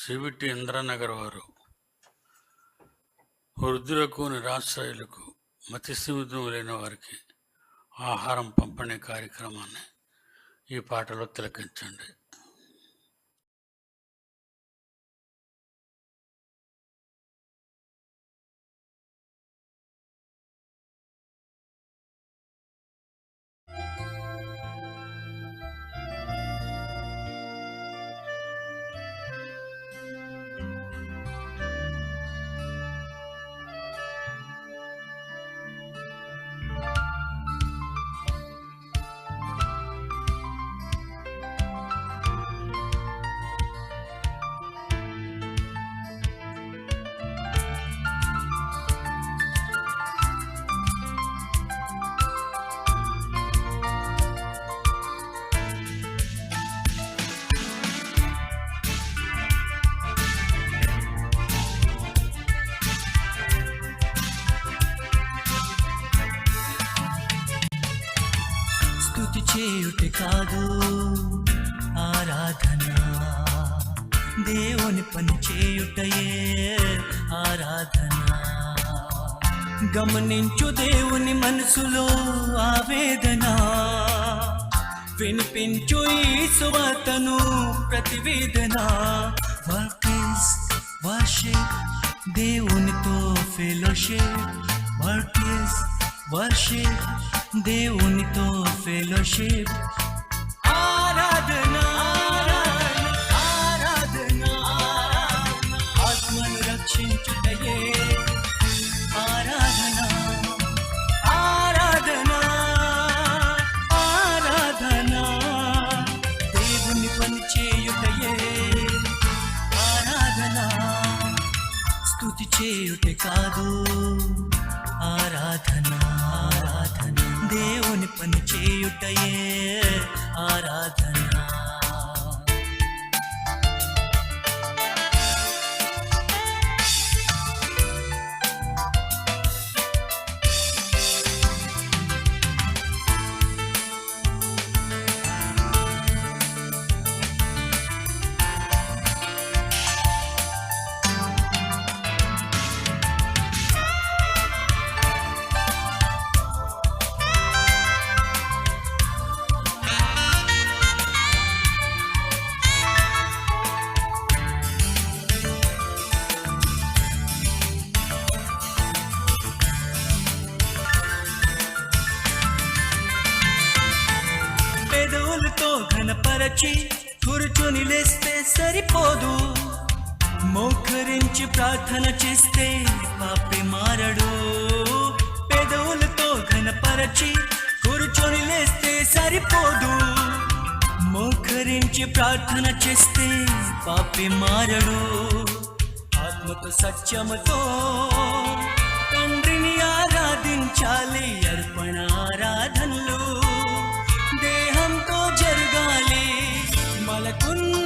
CVT Indranagar వారు వృద్ధులకు నిరాశ్రయులకు మతి సీమితం లేని వారికి ఆహారం పంపిణీ కార్యక్రమాన్ని ఈ పాటలో తిలకించండి. స్థుతి చేయుట కాదు. ఆరాధన దేవుని పని చేయుటయే ఆరాధన. గమనించు దేవుని మనసులో ఆవేదన. వినిపించు ఈ సువార్తను ప్రతివేదన. వర్కిస్ ఇస్ వర్షిప్ దేవునితో fellowship. Work is is worship దేవునితో ఫెలోషిప్ ఆరాధన ఆరాధన ఆత్మను రక్షించుటయే. ఆరాధన ఆరాధన ఆరాధన దేవుని పని చేయుటయే. ఆరాధన స్తుతి చేయుటే కాదు. పెదవులతో ఘనపరచి కూర్చొని లేస్తే సరిపోదు. మోకరించి ప్రార్థన చేస్తే పాపి మారడు. పెదవులతో ఘనపరచి కూర్చొని లేస్తే సరిపోదు. మోకరించి ప్రార్థన చేస్తే పాపి మారడు. ఆత్మతో సత్యముతో తండ్రిని ఆరాధించాలి అర్పణ உன்